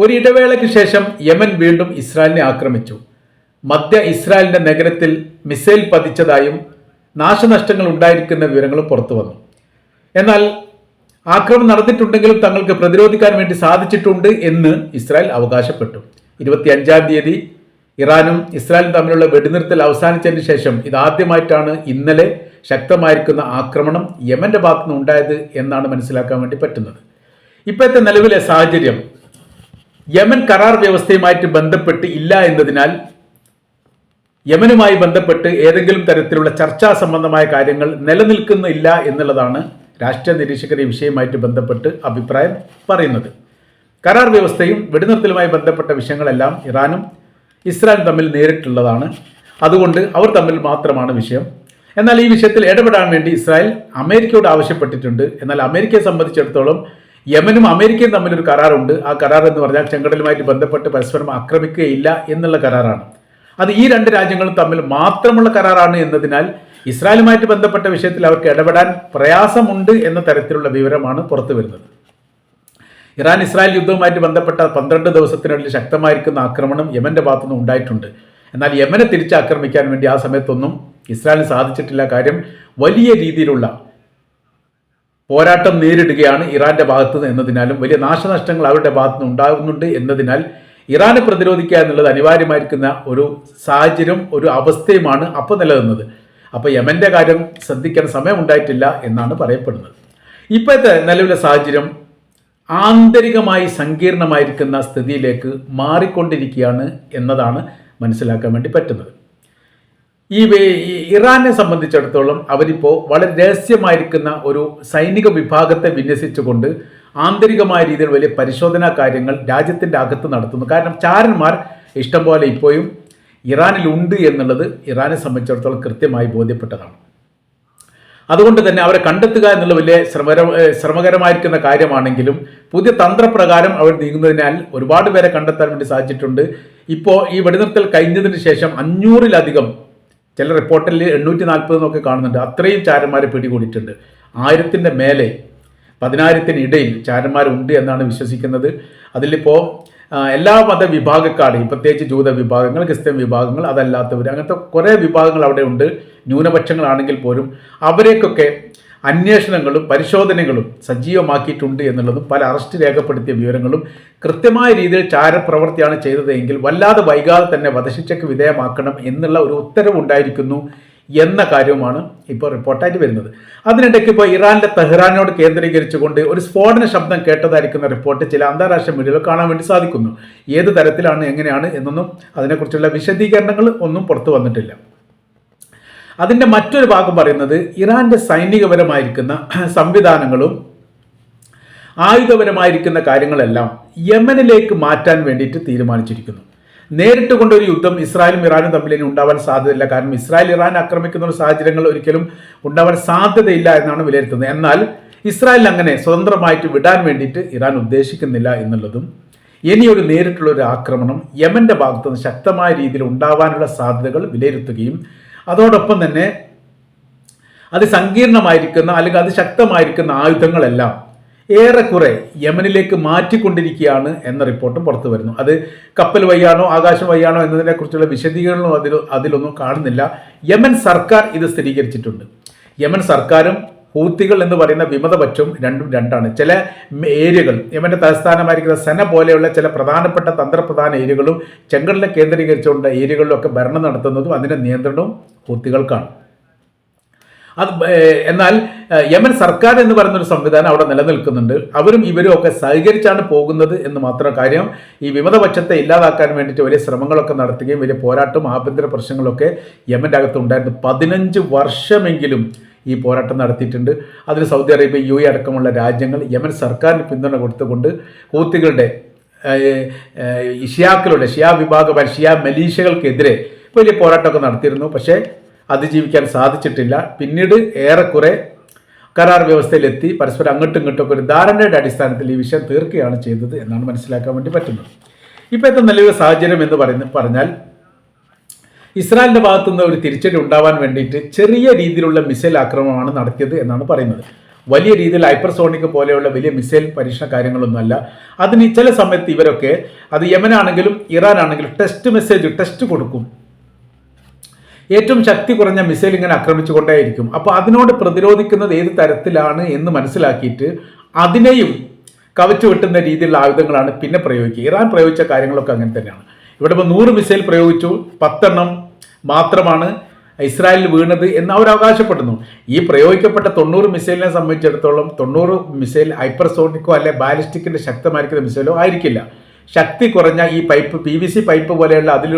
ഒരിടവേളയ്ക്ക് ശേഷം യമൻ വീണ്ടും ഇസ്രായേലിനെ ആക്രമിച്ചു. മധ്യ ഇസ്രായേലിന്റെ നഗരത്തിൽ മിസൈൽ പതിച്ചതായും നാശനഷ്ടങ്ങൾ ഉണ്ടായിരിക്കുന്ന വിവരങ്ങളും പുറത്തു വന്നു. എന്നാൽ ആക്രമണം നടന്നിട്ടുണ്ടെങ്കിലും തങ്ങൾക്ക് പ്രതിരോധിക്കാൻ വേണ്ടി സാധിച്ചിട്ടുണ്ട് എന്ന് ഇസ്രായേൽ അവകാശപ്പെട്ടു. ഇരുപത്തിയഞ്ചാം തീയതി ഇറാനും ഇസ്രായേലും തമ്മിലുള്ള വെടിനിർത്തൽ അവസാനിച്ചതിന് ശേഷം ഇതാദ്യമായിട്ടാണ് ഇന്നലെ ശക്തമായിരിക്കുന്ന ആക്രമണം യമന്റെ ഭാഗത്തുനിന്ന് ഉണ്ടായത് എന്നാണ് മനസ്സിലാക്കാൻ വേണ്ടി പറ്റുന്നത്. ഇപ്പോഴത്തെ നിലവിലെ സാഹചര്യം യമൻ കരാർ വ്യവസ്ഥയുമായിട്ട് ബന്ധപ്പെട്ട് ഇല്ല എന്നതിനാൽ യമനുമായി ബന്ധപ്പെട്ട് ഏതെങ്കിലും തരത്തിലുള്ള ചർച്ചാ സംബന്ധമായ കാര്യങ്ങൾ നിലനിൽക്കുന്നില്ല എന്നുള്ളതാണ് രാഷ്ട്രീയ നിരീക്ഷകർ ഈ വിഷയവുമായിട്ട് ബന്ധപ്പെട്ട് അഭിപ്രായം പറയുന്നത്. കരാർ വ്യവസ്ഥയും വെടിനിർത്തലുമായി ബന്ധപ്പെട്ട വിഷയങ്ങളെല്ലാം ഇറാനും ഇസ്രായേലും തമ്മിൽ നേരിട്ടുള്ളതാണ്. അതുകൊണ്ട് അവർ തമ്മിൽ മാത്രമാണ് വിഷയം. എന്നാൽ ഈ വിഷയത്തിൽ ഇടപെടാൻ വേണ്ടി ഇസ്രായേൽ അമേരിക്കയോട് ആവശ്യപ്പെട്ടിട്ടുണ്ട്. എന്നാൽ അമേരിക്കയെ സംബന്ധിച്ചിടത്തോളം യമനും അമേരിക്കയും തമ്മിൽ ഒരു കരാറുണ്ട്. ആ കരാർ എന്ന് പറഞ്ഞാൽ ചെങ്കടലുമായിട്ട് ബന്ധപ്പെട്ട് പരസ്പരം ആക്രമിക്കുകയില്ല എന്നുള്ള കരാറാണ്. അത് ഈ രണ്ട് രാജ്യങ്ങളും തമ്മിൽ മാത്രമുള്ള കരാറാണ് എന്നതിനാൽ ഇസ്രായേലുമായിട്ട് ബന്ധപ്പെട്ട വിഷയത്തിൽ അവർക്ക് ഇടപെടാൻ പ്രയാസമുണ്ട് എന്ന തരത്തിലുള്ള വിവരമാണ് പുറത്തു വരുന്നത്. ഇറാൻ ഇസ്രായേൽ യുദ്ധവുമായിട്ട് ബന്ധപ്പെട്ട പന്ത്രണ്ട് ദിവസത്തിനുള്ളിൽ ശക്തമായിരിക്കുന്ന ആക്രമണം യമന്റെ ഭാഗത്തുനിന്ന് ഉണ്ടായിട്ടുണ്ട്. എന്നാൽ യമനെ തിരിച്ചാക്രമിക്കാൻ വേണ്ടി ആ സമയത്തൊന്നും ഇസ്രായേലിന് സാധിച്ചിട്ടില്ല കാര്യം വലിയ രീതിയിലുള്ള പോരാട്ടം നേരിടുകയാണ് ഇറാന്റെ ഭാഗത്ത് എന്നതിനാലും വലിയ നാശനഷ്ടങ്ങൾ അവരുടെ ഭാഗത്ത് നിന്ന് ഉണ്ടാകുന്നുണ്ട് എന്നതിനാൽ ഇറാനെ പ്രതിരോധിക്കുക എന്നുള്ളത് അനിവാര്യമായിരിക്കുന്ന ഒരു സാഹചര്യം ഒരു അവസ്ഥയുമാണ് അപ്പോൾ നിലനിന്നത്. അപ്പോൾ യമന്റെ കാര്യം ശ്രദ്ധിക്കാൻ സമയമുണ്ടായിട്ടില്ല എന്നാണ് പറയപ്പെടുന്നത്. ഇപ്പോഴത്തെ നിലവിലെ സാഹചര്യം ആന്തരികമായി സങ്കീർണമായിരിക്കുന്ന സ്ഥിതിയിലേക്ക് മാറിക്കൊണ്ടിരിക്കുകയാണ് എന്നതാണ് മനസ്സിലാക്കാൻ വേണ്ടി പറ്റുന്നത്. ഈ ഇറാനെ സംബന്ധിച്ചിടത്തോളം അവരിപ്പോൾ വളരെ രഹസ്യമായിരിക്കുന്ന ഒരു സൈനിക വിഭാഗത്തെ വിന്യസിച്ചുകൊണ്ട് ആന്തരികമായ രീതിയിൽ വലിയ പരിശോധനാ കാര്യങ്ങൾ രാജ്യത്തിന്റെ അകത്ത് നടത്തുന്നു. കാരണം ചാരന്മാർ ഇഷ്ടംപോലെ ഇപ്പോഴും ഇറാനിലുണ്ട് എന്നുള്ളത് ഇറാനെ സംബന്ധിച്ചിടത്തോളം കൃത്യമായി ബോധ്യപ്പെട്ടതാണ്. അതുകൊണ്ട് തന്നെ അവരെ കണ്ടെത്തുക എന്നുള്ള വലിയ ശ്രമര ശ്രമകരമായിരിക്കുന്ന കാര്യമാണെങ്കിലും പുതിയ തന്ത്രപ്രകാരം അവർ നീങ്ങുന്നതിനാൽ ഒരുപാട് പേരെ കണ്ടെത്താൻ വേണ്ടി സാധിച്ചിട്ടുണ്ട്. ഇപ്പോൾ ഈ വെടിനിർത്തൽ കഴിഞ്ഞതിന് ശേഷം അഞ്ഞൂറിലധികം ചില റിപ്പോർട്ടിൽ എണ്ണൂറ്റി നാൽപ്പത് എന്നൊക്കെ കാണുന്നുണ്ട്. അത്രയും ചാരന്മാരെ പിടികൂടിയിട്ടുണ്ട്. ആയിരത്തിന്റെ മേലെ പതിനായിരത്തിന് ഇടയിൽ ചാരന്മാരുണ്ട് എന്നാണ് വിശ്വസിക്കുന്നത്. അതിലിപ്പോൾ എല്ലാ മതവിഭാഗക്കാരെയും പ്രത്യേകിച്ച് ജൂത വിഭാഗങ്ങൾ ക്രിസ്ത്യൻ വിഭാഗങ്ങൾ അതല്ലാത്തവർ അങ്ങനത്തെ കുറേ വിഭാഗങ്ങൾ അവിടെ ഉണ്ട്. ന്യൂനപക്ഷങ്ങളാണെങ്കിൽ പോലും അവരേക്കൊക്കെ അന്വേഷണങ്ങളും പരിശോധനകളും സജീവമാക്കിയിട്ടുണ്ട് എന്നുള്ളതും പല അറസ്റ്റ് രേഖപ്പെടുത്തിയ വിവരങ്ങളും കൃത്യമായ രീതിയിൽ ചാരപ്രവൃത്തിയാണ് ചെയ്തതെങ്കിൽ വല്ലാതെ വൈകാതെ തന്നെ വധശിക്ഷയ്ക്ക് വിധേയമാക്കണം എന്നുള്ള ഒരു ഉത്തരവുണ്ടായിരിക്കുന്നു എന്ന കാര്യവുമാണ് ഇപ്പോൾ റിപ്പോർട്ടായിട്ട് വരുന്നത്. അതിനിടയ്ക്ക് ഇപ്പോൾ ഇറാനിലെ തെഹ്റാനോട് കേന്ദ്രീകരിച്ചുകൊണ്ട് ഒരു സ്ഫോടന ശബ്ദം കേട്ടതായിരിക്കുന്ന റിപ്പോർട്ട് ചില അന്താരാഷ്ട്ര മീഡിയകൾ കാണാൻ വേണ്ടി സാധിക്കുന്നു. ഏത് തരത്തിലാണ് എങ്ങനെയാണ് എന്നൊന്നും അതിനെക്കുറിച്ചുള്ള വിശദീകരണങ്ങൾ ഒന്നും പുറത്തു വന്നിട്ടില്ല. അതിന്റെ മറ്റൊരു ഭാഗം പറയുന്നത് ഇറാന്റെ സൈനികപരമായിരിക്കുന്ന സംവിധാനങ്ങളും ആയുധപരമായിരിക്കുന്ന കാര്യങ്ങളെല്ലാം യമനിലേക്ക് മാറ്റാൻ വേണ്ടിയിട്ട് തീരുമാനിച്ചിരിക്കുന്നു. നേരിട്ട് കൊണ്ടൊരു യുദ്ധം ഇസ്രായേലും ഇറാനും തമ്മിൽ ഇനി ഉണ്ടാവാൻ സാധ്യതയില്ല. കാരണം ഇസ്രായേൽ ഇറാൻ ആക്രമിക്കുന്ന സാഹചര്യങ്ങൾ ഒരിക്കലും ഉണ്ടാവാൻ സാധ്യതയില്ല എന്നാണ് വിലയിരുത്തുന്നത്. എന്നാൽ ഇസ്രായേൽ അങ്ങനെ സ്വതന്ത്രമായിട്ട് വിടാൻ വേണ്ടിയിട്ട് ഇറാൻ ഉദ്ദേശിക്കുന്നില്ല എന്നുള്ളതും ഇനിയൊരു നേരിട്ടുള്ള ഒരു ആക്രമണം യമന്റെ ഭാഗത്തുനിന്ന് ശക്തമായ രീതിയിൽ ഉണ്ടാവാനുള്ള സാധ്യതകൾ വിലയിരുത്തുകയും അതോടൊപ്പം തന്നെ അത് സങ്കീർണമായിരിക്കുന്ന അല്ലെങ്കിൽ അത് ശക്തമായിരിക്കുന്ന ആയുധങ്ങളെല്ലാം ഏറെക്കുറെ യമനിലേക്ക് മാറ്റിക്കൊണ്ടിരിക്കുകയാണ് എന്ന റിപ്പോർട്ടും പുറത്തു വരുന്നു. അത് കപ്പൽ വഴിയാണോ ആകാശം വഴിയാണോ എന്നതിനെക്കുറിച്ചുള്ള വിശദീകരണവും അതിൽ അതിലൊന്നും കാണുന്നില്ല. യമൻ സർക്കാർ ഇത് സ്ഥിരീകരിച്ചിട്ടുണ്ട്. യമൻ സർക്കാരും ഹൂത്തികൾ എന്ന് പറയുന്ന വിമതപക്ഷവും രണ്ടും രണ്ടാണ്. ചില ഏരിയകൾ യമന്റെ തലസ്ഥാനമായിരിക്കുന്ന സെന പോലെയുള്ള ചില പ്രധാനപ്പെട്ട തന്ത്രപ്രധാന ഏരിയകളും ചെങ്കടലിനെ കേന്ദ്രീകരിച്ചുകൊണ്ട് ഏരിയകളിലൊക്കെ ഭരണം നടത്തുന്നതും അതിന്റെ നിയന്ത്രണവും ഹൂത്തികൾക്കാണ് അത് എന്നാൽ യമൻ സർക്കാർ എന്ന് പറയുന്ന ഒരു സംവിധാനം അവിടെ നിലനിൽക്കുന്നുണ്ട്. അവരും ഇവരും ഒക്കെ സഹകരിച്ചാണ് പോകുന്നത് എന്ന് മാത്രം കാര്യം. ഈ വിമതപക്ഷത്തെ ഇല്ലാതാക്കാൻ വേണ്ടിയിട്ട് വലിയ ശ്രമങ്ങളൊക്കെ നടത്തുകയും വലിയ പോരാട്ടം ആഭ്യന്തര പ്രശ്നങ്ങളൊക്കെ യമന്റെ അകത്ത് ഉണ്ടായിരുന്നു. പതിനഞ്ച് വർഷമെങ്കിലും ഈ പോരാട്ടം നടത്തിയിട്ടുണ്ട്. അതിൽ സൗദി അറേബ്യ യു എ അടക്കമുള്ള രാജ്യങ്ങൾ യമൻ സർക്കാരിന് പിന്തുണ കൊടുത്തുകൊണ്ട് ഏഹ്, ഷിയാക്കളുടെ ഷിയാ വിഭാഗമായ ഷിയാ മലീഷകൾക്കെതിരെ വലിയ പോരാട്ടമൊക്കെ നടത്തിയിരുന്നു. പക്ഷേ അതിജീവിക്കാൻ സാധിച്ചിട്ടില്ല. പിന്നീട് ഏറെക്കുറെ കരാർ വ്യവസ്ഥയിലെത്തി. പരസ്പരം അങ്ങോട്ടും ഇങ്ങോട്ടും ഒരു ധാരണയുടെ അടിസ്ഥാനത്തിൽ ഈ വിഷയം തീർക്കുകയാണ് ചെയ്തത് എന്നാണ് മനസ്സിലാക്കാൻ വേണ്ടി പറ്റുന്നത്. ഇപ്പോഴത്തെ നിലവിലെ സാഹചര്യം എന്ന് പറയുന്ന പറഞ്ഞാൽ ഇസ്രായേലിന്റെ ഭാഗത്തുനിന്ന് ഒരു തിരിച്ചടി ഉണ്ടാവാൻ വേണ്ടിയിട്ട് ചെറിയ രീതിയിലുള്ള മിസൈൽ ആക്രമണമാണ് നടത്തിയത് എന്നാണ് പറയുന്നത്. വലിയ രീതിയിൽ ഹൈപ്പർസോണിക് പോലെയുള്ള വലിയ മിസൈൽ പരീക്ഷണ കാര്യങ്ങളൊന്നുമല്ല. അതിന് ചില സമയത്ത് ഇവരൊക്കെ അത് യമനാണെങ്കിലും ഇറാൻ ആണെങ്കിലും ടെസ്റ്റ് മെസ്സേജ് ടെസ്റ്റ് കൊടുക്കും. ഏറ്റവും ശക്തി കുറഞ്ഞ മിസൈൽ ഇങ്ങനെ ആക്രമിച്ചുകൊണ്ടേയിരിക്കും. അപ്പോൾ അതിനോട് പ്രതിരോധിക്കുന്നത് ഏത് തരത്തിലാണ് എന്ന് മനസ്സിലാക്കിയിട്ട് അതിനെയും കവച്ചു വെട്ടുന്ന രീതിയിലുള്ള ആയുധങ്ങളാണ് പിന്നെ പ്രയോഗിക്കുക. ഇറാൻ പ്രയോഗിച്ച കാര്യങ്ങളൊക്കെ അങ്ങനെ തന്നെയാണ്. ഇവിടെ ഇപ്പോൾ നൂറ് മിസൈൽ പ്രയോഗിച്ചു. പത്തെണ്ണം മാത്രമാണ് ഇസ്രായേലിൽ വീണത് എന്ന് അവർ അവകാശപ്പെടുന്നു. ഈ പ്രയോഗിക്കപ്പെട്ട തൊണ്ണൂറ് മിസൈലിനെ സംബന്ധിച്ചിടത്തോളം തൊണ്ണൂറ് മിസൈൽ ഹൈപ്പർസോണിക്കോ അല്ലെ ബാലിസ്റ്റിക്കിന്റെ ശക്തമായിരിക്കുന്ന മിസൈലോ ആയിരിക്കില്ല. ശക്തി കുറഞ്ഞ ഈ pipe P V C pipe പോലെയുള്ള അതിൽ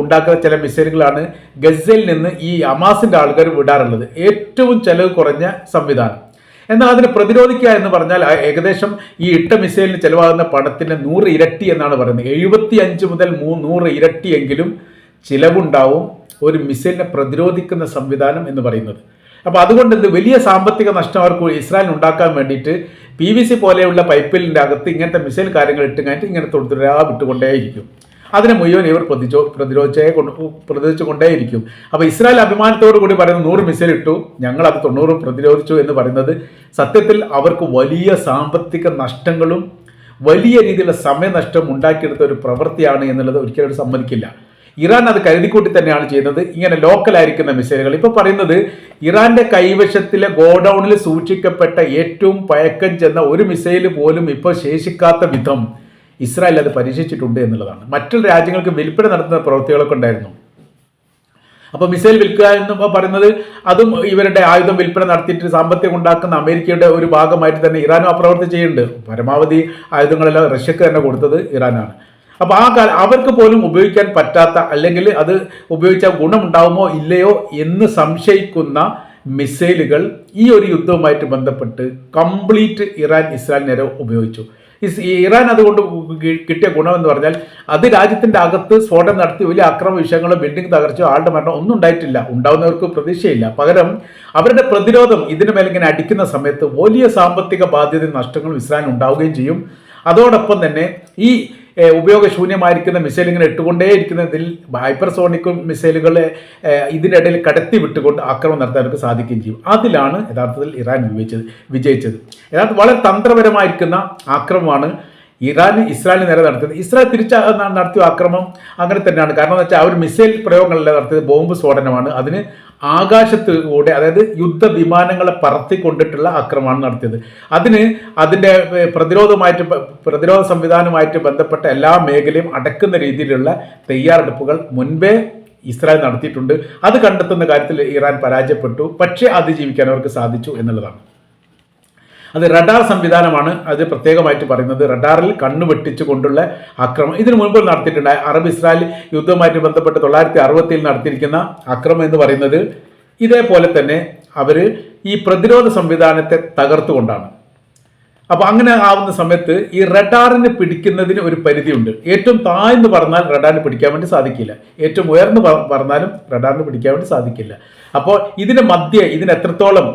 ഉണ്ടാക്കുന്ന ചില മിസൈലുകളാണ് ഗസയിൽ നിന്ന് ഈ അമാസിന്റെ ആൾക്കാർ വിടാറുള്ളത്. ഏറ്റവും ചെലവ് കുറഞ്ഞ സംവിധാനം. എന്നാൽ അതിനെ പ്രതിരോധിക്കുക എന്ന് പറഞ്ഞാൽ ഏകദേശം ഈ ഇട്ട മിസൈലിന് ചിലവാകുന്ന പണത്തിന് നൂറ് ഇരട്ടി എന്നാണ് പറയുന്നത്. എഴുപത്തി അഞ്ച് മുതൽ മൂ നൂറ് ഇരട്ടിയെങ്കിലും ചിലവുണ്ടാവും ഒരു മിസൈലിനെ പ്രതിരോധിക്കുന്ന സംവിധാനം എന്ന് പറയുന്നത്. അപ്പോൾ അതുകൊണ്ട് എന്ത് വലിയ സാമ്പത്തിക നഷ്ടം അവർക്ക് ഇസ്രായേൽ ഉണ്ടാക്കാൻ വേണ്ടിയിട്ട് പി വി സി പോലെയുള്ള പൈപ്പിലിന്റെ അകത്ത് ഇങ്ങനത്തെ മിസൈൽ കാര്യങ്ങൾ ഇട്ട് കഴിഞ്ഞിട്ട് ഇങ്ങനെ തുടരാ വിട്ടുകൊണ്ടേയിരിക്കും. അതിനെ മുഴുവൻ ഇവർ പ്രതിചോ പ്രതിരോധിച്ചേ കൊണ്ട് പ്രതിരോധിച്ചു കൊണ്ടേയിരിക്കും അപ്പോൾ ഇസ്രായേൽ അഭിമാനത്തോടു കൂടി പറയുന്നത് നൂറ് മിസൈൽ ഇട്ടു ഞങ്ങൾ അത് തൊണ്ണൂറും പ്രതിരോധിച്ചു എന്ന് പറയുന്നത് സത്യത്തിൽ അവർക്ക് വലിയ സാമ്പത്തിക നഷ്ടങ്ങളും വലിയ രീതിയിലുള്ള സമയനഷ്ടം ഉണ്ടാക്കിയെടുത്ത ഒരു പ്രവൃത്തിയാണ് എന്നുള്ളത് ഒരിക്കലും സമ്മതിക്കില്ല. ഇറാൻ അത് കരുതിക്കൂട്ടി തന്നെയാണ് ചെയ്യുന്നത്. ഇങ്ങനെ ലോക്കലായിരിക്കുന്ന മിസൈലുകൾ ഇപ്പോൾ പറയുന്നത് ഇറാന്റെ കൈവശത്തിലെ ഗോഡൌണിൽ സൂക്ഷിക്കപ്പെട്ട ഏറ്റവും പഴക്കം ചെന്ന ഒരു മിസൈൽ പോലും ഇപ്പോൾ ശേഷിക്കാത്ത വിധം ഇസ്രായേൽ അത് പരീക്ഷിച്ചിട്ടുണ്ട് എന്നുള്ളതാണ്. മറ്റുള്ള രാജ്യങ്ങൾക്ക് വിൽപ്പന നടത്തുന്ന പ്രവൃത്തികളൊക്കെ ഉണ്ടായിരുന്നു. അപ്പോൾ മിസൈൽ വിൽക്കുക എന്ന് പറയുന്നത് അതും ഇവരുടെ ആയുധം വിൽപ്പന നടത്തിയിട്ട് സാമ്പത്തികം ഉണ്ടാക്കുന്ന അമേരിക്കയുടെ ഒരു ഭാഗമായിട്ട് തന്നെ ഇറാനും ആ പ്രവർത്തി ചെയ്യുന്നുണ്ട്. പരമാവധി ആയുധങ്ങളെല്ലാം റഷ്യക്ക് തന്നെ കൊടുത്തത് ഇറാനാണ്. അപ്പോൾ ആ കാലം അവർക്ക് പോലും ഉപയോഗിക്കാൻ പറ്റാത്ത അല്ലെങ്കിൽ അത് ഉപയോഗിച്ചാൽ ഗുണമുണ്ടാവുമോ ഇല്ലയോ എന്ന് സംശയിക്കുന്ന മിസൈലുകൾ ഈ ഒരു യുദ്ധവുമായിട്ട് ബന്ധപ്പെട്ട് കംപ്ലീറ്റ് ഇറാൻ ഇസ്രായേൽ നേരെ ഉപയോഗിച്ചു. ഇറാൻ അതുകൊണ്ട് കിട്ടിയ ഗുണമെന്ന് പറഞ്ഞാൽ അത് രാജ്യത്തിന്റെ അകത്ത് സ്ഫോടനം നടത്തി വലിയ അക്രമ വിഷയങ്ങളോ ബിൽഡിംഗ് തകർച്ചോ ആളുടെ മരണം ഒന്നും ഉണ്ടായിട്ടില്ല. ഉണ്ടാവുന്നവർക്ക് പ്രതീക്ഷയില്ല. പകരം അവരുടെ പ്രതിരോധം ഇതിനു മേലിങ്ങനെ അടിക്കുന്ന സമയത്ത് വലിയ സാമ്പത്തിക ബാധ്യത നഷ്ടങ്ങളും ഇസ്രായേൽ ഉണ്ടാവുകയും ചെയ്യും. അതോടൊപ്പം തന്നെ ഈ ഉപയോഗശൂന്യമായിരിക്കുന്ന മിസൈൽ ഇങ്ങനെ ഇട്ടുകൊണ്ടേയിരിക്കുന്നതിൽ ഹൈപ്പർസോണിക് മിസൈലുകളെ ഇതിനിടയിൽ കടത്തി വിട്ടുകൊണ്ട് ആക്രമണം നടത്താൻ അവർക്ക് സാധിക്കുകയും ചെയ്യും. അതിലാണ് യഥാർത്ഥത്തിൽ ഇറാൻ വിജയിച്ചത്. വിജയിച്ചത്. യഥാർത്ഥം വളരെ തന്ത്രപരമായിരിക്കുന്ന ആക്രമണമാണ് ഇറാൻ ഇസ്രായേലിന് നേരെ നടത്തിയത്. ഇസ്രായേൽ തിരിച്ച നടത്തിയ ആക്രമണം അങ്ങനെ തന്നെയാണ്. കാരണം എന്ന് വെച്ചാൽ അവർ മിസൈൽ പ്രയോഗങ്ങളല്ല നടത്തിയത് ബോംബ് സ്ഫോടനമാണ്. അതിന് ആകാശത്തിലൂടെ അതായത് യുദ്ധ വിമാനങ്ങളെ പറത്തിക്കൊണ്ടിട്ടുള്ള ആക്രമണമാണ് നടത്തിയത്. അതിന് അതിന്റെ പ്രതിരോധമായിട്ട് പ്രതിരോധ സംവിധാനവുമായിട്ട് ബന്ധപ്പെട്ട എല്ലാ മേഖലയും അടക്കുന്ന രീതിയിലുള്ള തയ്യാറെടുപ്പുകൾ മുൻപേ ഇസ്രായേൽ നടത്തിയിട്ടുണ്ട്. അത് കണ്ടെത്തുന്ന കാര്യത്തിൽ ഇറാൻ പരാജയപ്പെട്ടു. പക്ഷേ അതിജീവിക്കാൻ അവർക്ക് സാധിച്ചു എന്നുള്ളതാണ്. അത് റഡാർ സംവിധാനമാണ് അത് പ്രത്യേകമായിട്ട് പറയുന്നത്. റഡാറിൽ കണ്ണു വെട്ടിച്ചു കൊണ്ടുള്ള ആക്രമണം ഇതിനു മുൻപ് നടത്തിയിട്ടുണ്ടായ അറബ് ഇസ്രായേൽ യുദ്ധവുമായിട്ട് ബന്ധപ്പെട്ട് തൊള്ളായിരത്തി അറുപത്തിയിൽ നടത്തിയിരിക്കുന്ന അക്രമം എന്ന് പറയുന്നത് ഇതേപോലെ തന്നെ അവർ ഈ പ്രതിരോധ സംവിധാനത്തെ തകർത്തുകൊണ്ടാണ്. അപ്പോൾ അങ്ങനെ ആവുന്ന സമയത്ത് ഈ റഡാറിന് പിടിക്കുന്നതിന് ഒരു പരിധിയുണ്ട്. ഏറ്റവും താഴ്ന്ന് പറഞ്ഞാൽ റഡാറിന് പിടിക്കാൻ വേണ്ടി സാധിക്കില്ല. ഏറ്റവും ഉയർന്ന് പറഞ്ഞാലും റഡാറിന് പിടിക്കാൻ വേണ്ടി സാധിക്കില്ല. അപ്പോൾ ഇതിന് മധ്യ ഇതിന് എത്രത്തോളം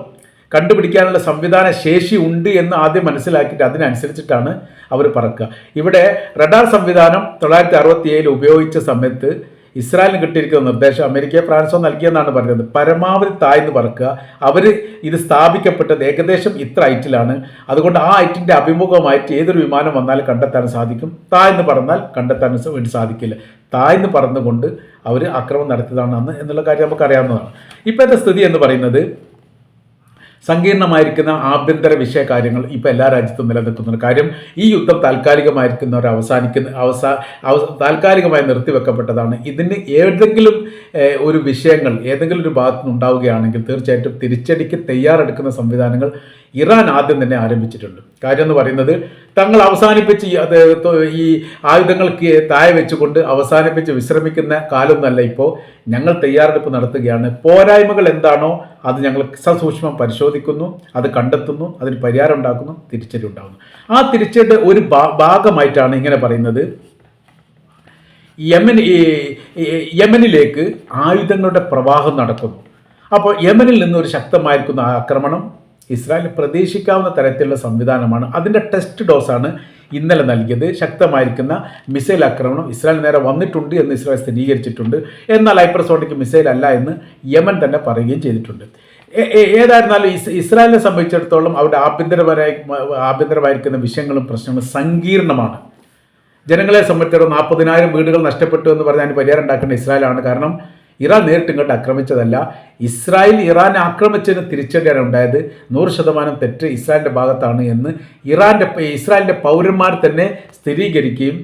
കണ്ടുപിടിക്കാനുള്ള സംവിധാന ശേഷി ഉണ്ട് എന്ന് ആദ്യം മനസ്സിലാക്കിയിട്ട് അതിനനുസരിച്ചിട്ടാണ് അവർ പറക്കുക. ഇവിടെ റഡാർ സംവിധാനം തൊള്ളായിരത്തി അറുപത്തി ഏഴിൽ ഉപയോഗിച്ച സമയത്ത് ഇസ്രായേലിന് കിട്ടിയിരിക്കുന്ന നിർദ്ദേശം അമേരിക്കയെ ഫ്രാൻസോ നൽകിയെന്നാണ് പറയുന്നത് പരമാവധി താഴ്ന്ന് പറക്കുക. അവർ ഇത് സ്ഥാപിക്കപ്പെട്ടത് ഏകദേശം ഇത്ര ഐറ്റിലാണ്. അതുകൊണ്ട് ആ ഐറ്റിന്റെ അഭിമുഖമായിട്ട് ഏതൊരു വിമാനം വന്നാലും കണ്ടെത്താൻ സാധിക്കും. താഴ്ന്ന് പറഞ്ഞാൽ കണ്ടെത്താൻ വേണ്ടി സാധിക്കില്ല. താഴ്ന്ന് പറന്നുകൊണ്ട് അവർ ആക്രമണം നടത്തിയതാണ് എന്നുള്ള കാര്യം നമുക്ക് അറിയാവുന്നതാണ് ഇപ്പോഴത്തെ സ്ഥിതി എന്ന് പറയുന്നത് സങ്കീർണമായിരിക്കുന്ന ആഭ്യന്തര വിഷയ കാര്യങ്ങൾ ഇപ്പോൾ എല്ലാ രാജ്യത്തും നിലനിൽക്കുന്നുണ്ട് കാര്യം. ഈ യുദ്ധം താൽക്കാലികമായിരിക്കുന്ന ഒരു അവസാനിക്കുന്ന അവസാ താൽക്കാലികമായി നിർത്തിവെക്കപ്പെട്ടതാണ്. ഇതിന് ഏതെങ്കിലും ഒരു വിഷയങ്ങൾ ഏതെങ്കിലും ഒരു ഭാഗത്തു ഉണ്ടാവുകയാണെങ്കിൽ തീർച്ചയായിട്ടും തിരിച്ചടിക്ക് തയ്യാറെടുക്കുന്ന സംവിധാനങ്ങൾ ഇറാൻ ആദ്യം തന്നെ ആരംഭിച്ചിട്ടുണ്ട്. കാര്യം എന്ന് പറയുന്നത് തങ്ങൾ അവസാനിപ്പിച്ച് ഈ ആയുധങ്ങൾക്ക് താഴെ വെച്ചുകൊണ്ട് അവസാനിപ്പിച്ച് വിശ്രമിക്കുന്ന കാലമൊന്നല്ല ഇപ്പോൾ ഞങ്ങൾ തയ്യാറെടുപ്പ് നടത്തുകയാണ്. പോരായ്മകൾ എന്താണോ അത് ഞങ്ങൾ സസൂക്ഷ്മം പരിശോധിക്കുന്നു അത് കണ്ടെത്തുന്നു അതിന് പരിഹാരം ഉണ്ടാക്കുന്നു തിരിച്ചടി ഉണ്ടാകുന്നു ആ തിരിച്ചടി ഒരു ഭാഗമായിട്ടാണ് ഇങ്ങനെ പറയുന്നത്. യമൻ യമനിലേക്ക് ആയുധങ്ങളുടെ പ്രവാഹം നടക്കുന്നു. അപ്പോൾ യമനിൽ നിന്ന് ഒരു ശക്തമായിരിക്കുന്ന ആക്രമണം ഇസ്രായേൽ പ്രതീക്ഷിക്കാവുന്ന തരത്തിലുള്ള സംവിധാനമാണ്. അതിന്റെ ടെസ്റ്റ് ഡോസാണ് ഇന്നലെ നൽകിയത്. ശക്തമായിരിക്കുന്ന മിസൈൽ ആക്രമണം ഇസ്രായേൽ നേരെ വന്നിട്ടുണ്ട് എന്ന് ഇസ്രായേൽ സ്ഥിരീകരിച്ചിട്ടുണ്ട്. എന്നാൽ ഹൈപ്പർസോണിക് മിസൈൽ അല്ല എന്ന് യമൻ തന്നെ പറയുകയും ചെയ്തിട്ടുണ്ട്. ഏതായിരുന്നാലും ഇസ് ഇസ്രായേലിനെ സംബന്ധിച്ചിടത്തോളം അവരുടെ ആഭ്യന്തരപരമായി ആഭ്യന്തരമായിരിക്കുന്ന വിഷയങ്ങളും പ്രശ്നങ്ങളും സങ്കീർണമാണ്. ജനങ്ങളെ സംബന്ധിച്ചിടത്തോളം നാൽപ്പതിനായിരം വീടുകൾ നഷ്ടപ്പെട്ടു എന്ന് പറഞ്ഞാൽ അതിന് പരിഹാരം ഉണ്ടാക്കേണ്ട ഇസ്രായേലാണ്. കാരണം ഇറാൻ നേരിട്ട് ഇങ്ങോട്ട് ആക്രമിച്ചതല്ല. ഇസ്രായേൽ ഇറാൻ ആക്രമിച്ചതിന് തിരിച്ചടിയാണ് ഉണ്ടായത്. നൂറ് ശതമാനം തെറ്റ് ഇസ്രായേലിന്റെ ഭാഗത്താണ് എന്ന് ഇറാന്റെ ഇസ്രായേലിന്റെ പൗരന്മാർ തന്നെ സ്ഥിരീകരിക്കുകയും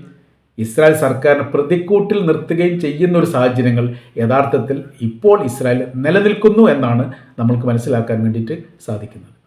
ഇസ്രായേൽ സർക്കാരിനെ പ്രതിക്കൂട്ടിൽ നിർത്തുകയും ചെയ്യുന്ന ഒരു സാഹചര്യങ്ങൾ യഥാർത്ഥത്തിൽ ഇപ്പോൾ ഇസ്രായേൽ നിലനിൽക്കുന്നു എന്നാണ് നമ്മൾക്ക് മനസ്സിലാക്കാൻ വേണ്ടിയിട്ട് സാധിക്കുന്നത്.